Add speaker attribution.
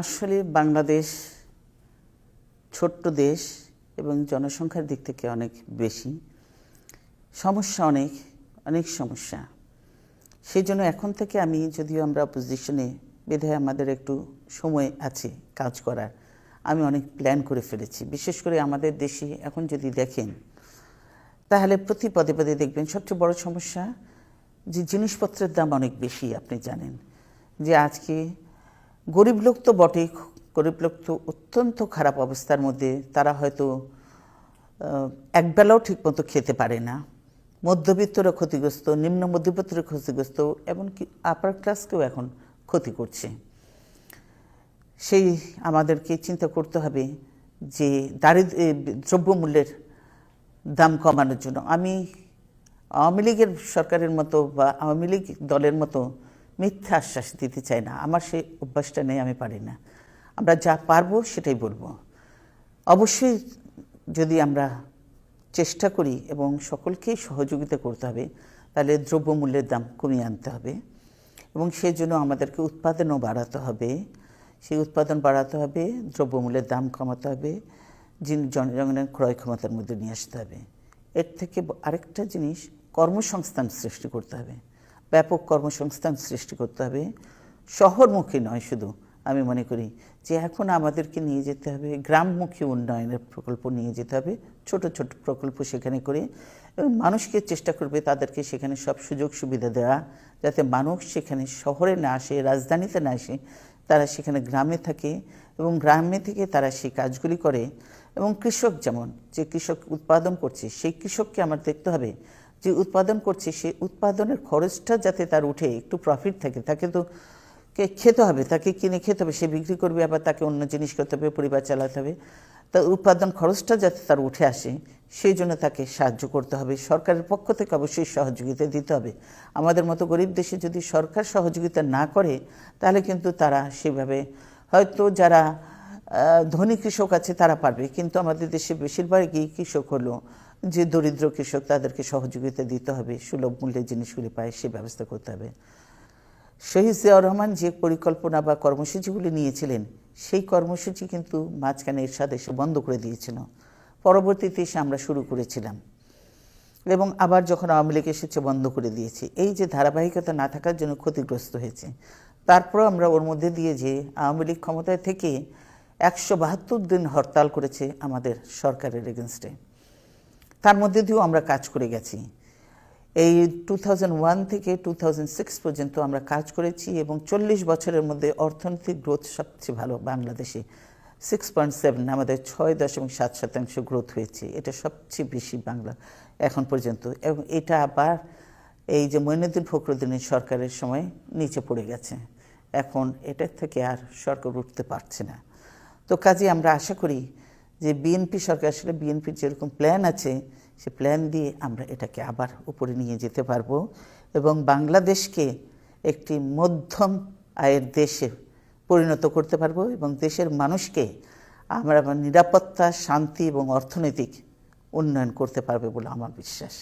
Speaker 1: আসলে বাংলাদেশ ছোট্ট দেশ এবং জনসংখ্যার দিক থেকে অনেক বেশি। সমস্যা অনেক অনেক সমস্যা। সেই জন্য এখন থেকে আমি যদিও আমরা অপোজিশনে বিধায় আমাদের একটু সময় আছে কাজ করার, আমি অনেক প্ল্যান করে ফেলেছি। বিশেষ করে আমাদের দেশে এখন যদি দেখেন, তাহলে প্রতি পদে পদে দেখবেন সবচেয়ে বড় সমস্যা যে জিনিসপত্রের দাম অনেক বেশি, আপনি জানেন। যে আজকে গরিব লোক তো বটেই গরিব লোক তো অত্যন্ত খারাপ অবস্থার মধ্যে তারা হয়তো একবেলাও ঠিকমতো খেতে পারে না। মধ্যবিত্তরা ক্ষতিগ্রস্ত, নিম্ন মধ্যবিত্তরা ক্ষতিগ্রস্ত, এমনকি আপার ক্লাসকেও এখন ক্ষতি করছে। সেই আমাদেরকে চিন্তা করতে হবে যে দারিদ্র দ্রব্যমূল্যের দাম কমানোর জন্য। আমি আওয়ামী লীগের সরকারের মতো বা আওয়ামী লীগ দলের মতো মিথ্যা আশ্বাস দিতে চাই না। আমার সেই অভ্যাসটা নেই, আমি পারি না। আমরা যা পারব সেটাই বলব। অবশ্যই যদি আমরা চেষ্টা করি এবং সকলকেই সহযোগিতা করতে হবে, তাহলে দ্রব্যমূল্যের দাম কমিয়ে আনতে হবে এবং সেজন্য আমাদেরকে উৎপাদনও বাড়াতে হবে। সেই উৎপাদন বাড়াতে হবে, দ্রব্যমূল্যের দাম কমাতে হবে জনগণের ক্রয় ক্ষমতার মধ্যে নিয়ে আসতে হবে। এর থেকে আরেকটা জিনিস কর্মসংস্থান সৃষ্টি করতে হবে। ব্যাপক কর্মসংস্থান সৃষ্টি করতে হবে। শহরমুখী নয় শুধু, আমি মনে করি যে এখন আমাদেরকে নিয়ে যেতে হবে, গ্রামমুখী উন্নয়নের প্রকল্প নিয়ে যেতে হবে, ছোট ছোট প্রকল্প সেখানে করে। এবং মানুষকে চেষ্টা করবে তাদেরকে সেখানে সব সুযোগ সুবিধা দেওয়া, যাতে মানুষ সেখানে শহরে না আসে, রাজধানীতে না আসে, তারা সেখানে গ্রামে থাকে এবং গ্রামে থেকে তারা সেই কাজগুলি করে। এবং কৃষক যেমন, যে কৃষক উৎপাদন করছে, সেই কৃষককে আমার দেখতে হবে। যে উৎপাদন করছে সেই উৎপাদনের খরচটা যাতে তার উঠে, একটু প্রফিট থাকে, তাকে তো খেতে হবে, তাকে কিনে খেতে হবে, সে বিক্রি করবে, আবার তাকে অন্য জিনিস করতে হবে, পরিবার চালাতে হবে। তা উৎপাদন খরচটা যাতে তার উঠে আসে, সেই জন্য তাকে সাহায্য করতে হবে। সরকারের পক্ষ থেকে অবশ্যই সহযোগিতা দিতে হবে। আমাদের মতো গরিব দেশে যদি সরকার সহযোগিতা না করে, তাহলে কিন্তু তারা সেভাবে, হয়তো যারা ধনী কৃষক আছে তারা পারবে, কিন্তু আমাদের দেশে বেশিরভাগই কৃষক হলো যে দরিদ্র কৃষক তাদেরকে সহযোগিতা দিতে হবে, সুলভ মূল্যে জিনিসগুলি পায়, সে ব্যবস্থা করতে হবে। শহীদ জিয়াউর রহমান যে পরিকল্পনা বা কর্মসূচিগুলি নিয়েছিলেন, সেই কর্মসূচি কিন্তু মাঝখানে এরশাদ এসে বন্ধ করে দিয়েছিল। পরবর্তীতে এসে আমরা শুরু করেছিলাম। এবং আবার যখন আওয়ামী লীগ এসেছে, বন্ধ করে দিয়েছে। এই যে ধারাবাহিকতা না থাকার জন্য ক্ষতিগ্রস্ত হয়েছে। তারপর আমরা ওর মধ্যে দিয়ে যে আওয়ামী লীগ ক্ষমতায় থেকে একশো বাহাত্তর দিন হরতাল করেছে আমাদের সরকারের এগেনস্টে তার মধ্যে দিয়েও আমরা কাজ করে গেছি। এই টু থেকে টু পর্যন্ত আমরা কাজ করেছি এবং চল্লিশ বছরের মধ্যে অর্থনৈতিক গ্রোথ সবচেয়ে ভালো বাংলাদেশে। সিক্স পয়েন্ট সেভেন আমাদের ছয় দশমিক সাত শতাংশ গ্রোথ হয়েছে। এটা সবচেয়ে বেশি বাংলা এখন পর্যন্ত। এবং এটা আবার এই যে মইনুদ্দিন ফখরুদ্দিনের সরকারের সময় নিচে পড়ে গেছে। এখন এটার থেকে আর সরকার উঠতে পারছে না। তো কাজে আমরা আশা করি যে বিএনপি সরকার, আসলে বিএনপির যেরকম প্ল্যান আছে, সে প্ল্যান দিয়ে আমরা এটাকে আবার উপরে নিয়ে যেতে পারব এবং বাংলাদেশকে একটি মধ্যম আয়ের দেশে পরিণত করতে পারব এবং দেশের মানুষকে আমরা নিরাপত্তা, শান্তি এবং অর্থনৈতিক উন্নয়ন করতে পারবে বলে আমার বিশ্বাস।